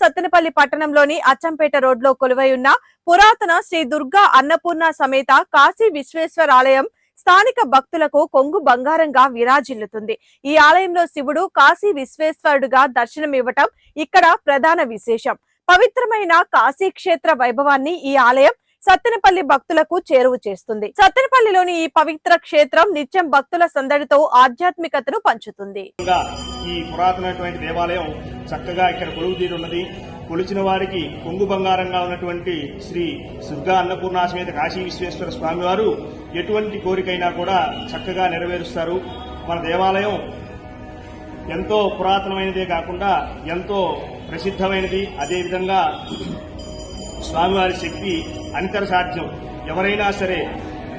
సత్తెనపల్లి పట్టణంలోని అచ్చంపేట రోడ్లో కొలువై ఉన్న పురాతన శ్రీ దుర్గా అన్నపూర్ణ సమేత కాశీ విశ్వేశ్వర ఆలయం స్థానిక భక్తులకు కొంగు బంగారంగా విరాజిల్లుతుంది. ఈ ఆలయంలో శివుడు కాశీ విశ్వేశ్వరుడుగా దర్శనమివ్వటం ఇక్కడ ప్రధాన విశేషం. పవిత్రమైన కాశీ క్షేత్ర వైభవాన్ని ఈ ఆలయం సత్తెనపల్లి భక్తులకు చేరువ చేస్తుంది. సత్తెనపల్లిలోని ఈ పవిత్ర క్షేత్రం నిత్యం భక్తుల సందడితో ఆధ్యాత్మికతను పంచుతుంది. ఈ పురాతనటువంటి దేవాలయం చక్కగా ఇక్కడ కొలువు తీరు ఉన్నది. కొలిచిన వారికి కొంగు బంగారంగా ఉన్నటువంటి శ్రీ దుర్గా అన్నపూర్ణాసమేత కాశీ విశ్వేశ్వర స్వామివారు ఎటువంటి కోరికైనా కూడా చక్కగా నెరవేరుస్తారు. మన దేవాలయం ఎంతో పురాతనమైనదే కాకుండా ఎంతో ప్రసిద్ధమైనది. అదేవిధంగా స్వామివారి శక్తి అనితర సాధ్యం ఎవరైనా సరే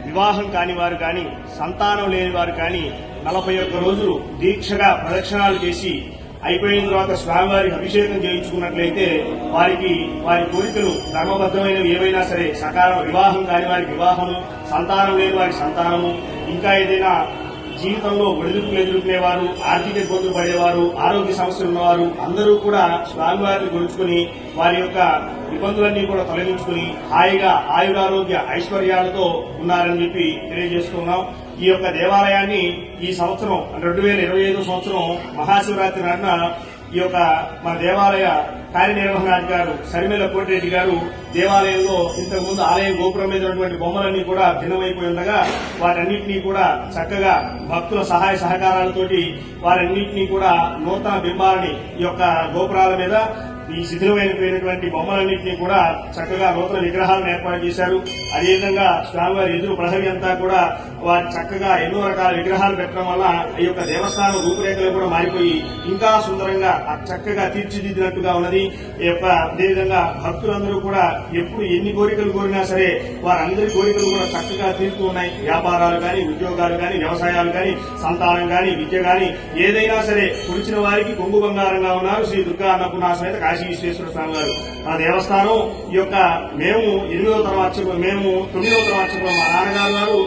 వివాహం కాని వారు కానీ సంతానం లేని వారు కానీ నలభై ఒక్క రోజులు దీక్షగా ప్రదక్షిణాలు చేసి అయిపోయిన తర్వాత స్వామివారి అభిషేకం చేయించుకున్నట్లయితే వారికి వారి కోరికలు ధర్మబద్ధమైనవి ఏవైనా సరే సకాలం వివాహం కాని వారికి వివాహము సంతానం లేని వారికి సంతానము ఇంకా ఏదైనా జీవితంలో ఒడిదుడుకులు ఎదుర్కొనేవారు ఆర్థిక ఇబ్బందులు పడేవారు ఆరోగ్య సమస్యలు ఉన్నవారు అందరూ కూడా స్వామివారిని గురుచుకుని వారి యొక్క ఇబ్బందులన్నీ కూడా తొలగించుకుని హాయిగా ఆయురారోగ్య ఐశ్వర్యాలతో ఉన్నారని చెప్పి తెలియజేస్తున్నాం. ఈ యొక్క దేవాలయాన్ని ఈ సంవత్సరం రెండు వేల ఇరవై ఐదో సంవత్సరం మహాశివరాత్రి నాడున ఈ యొక్క మన దేవాలయ కార్యనిర్వహణాధికారు సరిమెల కోటిరెడ్డి గారు దేవాలయంలో ఇంతకుముందు ఆలయ గోపురం మీద ఉన్నటువంటి బొమ్మలన్నీ కూడా భిన్నమైపోయి ఉండగా వాటన్నింటినీ కూడా చక్కగా భక్తుల సహాయ సహకారాలతోటి వారన్నింటినీ కూడా నూతన బింబాలని ఈ యొక్క గోపురాల మీద ఈ శిథిలమైనటువంటి బొమ్మలన్నింటినీ కూడా చక్కగా నూతన విగ్రహాలను ఏర్పాటు చేశారు. అదేవిధంగా స్వామివారి ఎదురు ప్రహరీ అంతా కూడా వారు చక్కగా ఎన్నో రకాల విగ్రహాలు పెట్టడం వల్ల ఈ యొక్క దేవస్థానం రూపురేఖలు కూడా మారిపోయి ఇంకా సుందరంగా చక్కగా తీర్చిదిద్దినట్టుగా ఉన్నది. ఈ యొక్క అదేవిధంగా భక్తులందరూ కూడా ఎప్పుడు ఎన్ని కోరికలు కోరినా సరే వారందరి కోరికలు కూడా చక్కగా తీరుతూ ఉన్నాయి. వ్యాపారాలు కానీ ఉద్యోగాలు కానీ వ్యవసాయాలు కానీ సంతానం కానీ విద్య కానీ ఏదైనా సరే కురిచిన వారికి కొంగు బంగారంగా ఉన్నారు. శ్రీ దుర్గా అన్నపూర్ణ సమేత కాశీ విశ్వేశ్వర స్వామి గారు. ఆ దేవస్థానం ఈ యొక్క మేము ఎనిమిదవ తరం మేము తొమ్మిదవ తర్వాత మా నాన్నగారు గారు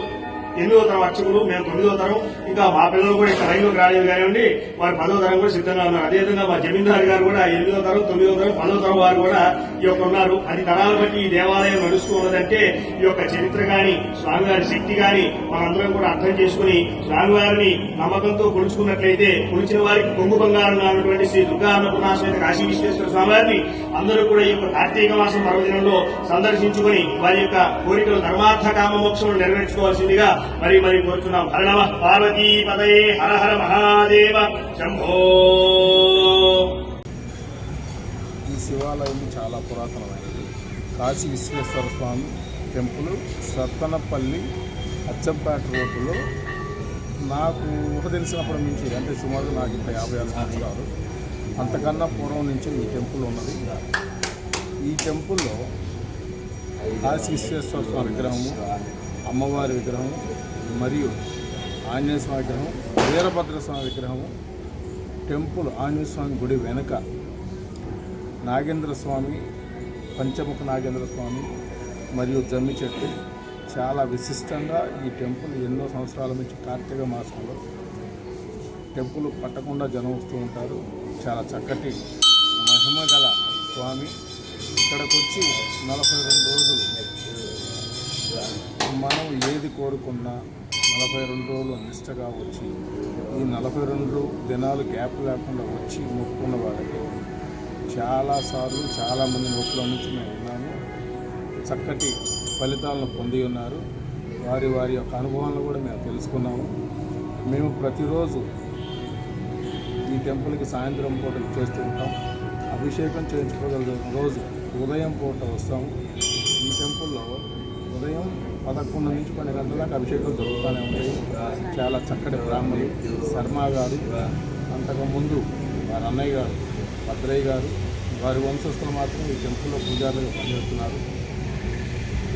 ఎనిమిదో తరం అర్చకులు మేము తొమ్మిదో తరం ఇంకా మా పిల్లలు కూడా ఇక్కడ రైలు గ్రాడ్యుయేట్ కానివ్వండి వారు పదో తరం కూడా సిద్ధంగా ఉన్నారు. అదేవిధంగా మా జమీందారు గారు కూడా ఎనిమిదో తరం తొమ్మిదవ తరం పదో తరం వారు కూడా ఈ యొక్క ఉన్నారు. అది తరాలు బట్టి ఈ దేవాలయం నడుస్తూ ఉన్నదంటే ఈ యొక్క చరిత్ర కానీ స్వామివారి శక్తి కానీ మనందరం కూడా అర్థం చేసుకుని స్వామివారిని నమ్మకంతో కొలుచుకున్నట్లయితే కొలిచిన వారికి కొంగు బంగారం ఉన్నటువంటి శ్రీ దుర్గా అన్నపూర్ణాశ్వేత కాశీ విశ్వేశ్వర స్వామివారిని అందరూ కూడా ఈ యొక్క కార్తీక మాసం పర్వదినంలో సందర్శించుకుని వారి యొక్క కోరికలు ధర్మార్థ కామ మోక్షములు నెరవేర్చుకోవాల్సిందిగా మరి మరి కోరుతున్నాం హర నమ పార్వతీ పదయే హర హర మహాదేవ శంభో. ఈ శివాలయం చాలా పురాతనమైనది. కాశీ విశ్వేశ్వర స్వామి టెంపుల్ సత్తనపల్లి అచ్చంపేట రోడ్డులో నాకు ఊహ తెలిసినప్పటి నుంచి అంటే సుమారు నాకు ఇంకా యాభై ఆరు సంవత్సరాలు అంతకన్నా పూర్వం నుంచి ఈ టెంపుల్ ఉన్నది. ఈ టెంపుల్లో కాశీ విశ్వేశ్వర స్వామి విగ్రహము అమ్మవారి విగ్రహం మరియు ఆంజనేయ స్వామి విగ్రహం వీరభద్ర స్వామి విగ్రహము టెంపుల్ ఆంజనేయ స్వామి గుడి వెనుక నాగేంద్ర స్వామి పంచముఖ నాగేంద్ర స్వామి మరియు జమ్మి చెట్టు చాలా విశిష్టంగా ఈ టెంపుల్ ఎన్నో సంవత్సరాల నుంచి కార్తీక మాసంలో టెంపుల్ పట్టకుండా జనం వస్తూ ఉంటారు. చాలా చక్కటి మహిమ గల స్వామి. ఇక్కడికి వచ్చి నలభై రెండు రోజులు మనం ఏది కోరుకున్నా నలభై రెండు రోజులు నిష్టగా వచ్చి ఈ నలభై రెండు దినాలు గ్యాప్ లేకుండా వచ్చి మొక్కున్న వాళ్ళకి చాలాసార్లు చాలామంది నోట్ల నుంచి మేము ఉన్నాము చక్కటి ఫలితాలను పొంది ఉన్నారు. వారి వారి యొక్క అనుభవాలను కూడా మేము తెలుసుకున్నాము. మేము ప్రతిరోజు ఈ టెంపుల్కి సాయంత్రం పూట చేస్తూ ఉంటాం. అభిషేకం చేయించుకోగలిగిన రోజు ఉదయం పూట వస్తాము. ఈ టెంపుల్లో ఉదయం పదకొండు నుంచి పన్నెండు గంటల దాకా అభిషేకం జరుగుతూనే ఉంటాయి చాలా చక్కటి బ్రాహ్మణులు శర్మ గారు అంతకుముందు వారి అన్నయ్య గారు భద్రయ్య గారు వారి వంశస్థులు మాత్రం ఈ టెంపుల్లో పూజారులుగా పనిచేస్తున్నారు.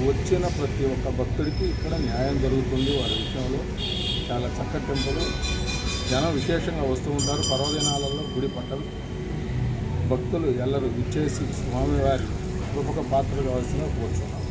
వచ్చిన ప్రతి ఒక్క భక్తుడికి ఇక్కడ న్యాయం జరుగుతుంది వారి విషయంలో. చాలా చక్కటి టెంపుల్. జనం విశేషంగా వస్తూ ఉంటారు. పర్వదినాలలో గుడి పట్టలు. భక్తులు ఎల్లరూ విచ్చేసి స్వామివారి కృపక పాత్ర కావాల్సిన కోరుచున్నారు.